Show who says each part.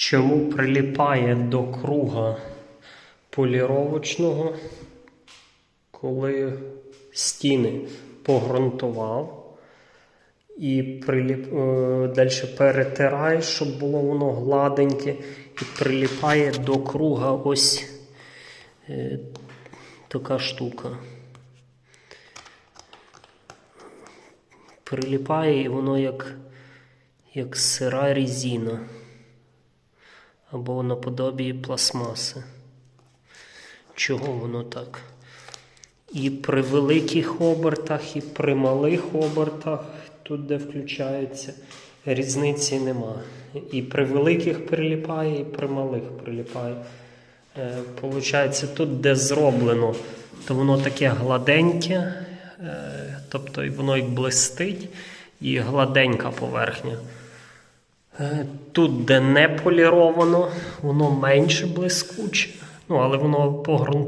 Speaker 1: Чому приліпає до круга поліровочного, коли стіни погрунтував і приліп... е, далі перетираєш, щоб було воно гладеньке, і приліпає до круга ось е, така штука. Приліпає і воно як, як сира різина або наподобі пластмаси. Чого воно так? І при великих обертах, і при малих обертах, тут де включається, різниці нема. І при великих приліпає, і при малих приліпає. Е, Получається, тут, де зроблено, то воно таке гладеньке, е, тобто воно як блистить, і гладенька поверхня. Е, Тут, де не поліровано, воно менше блискуче, ну, але воно погрунтовано.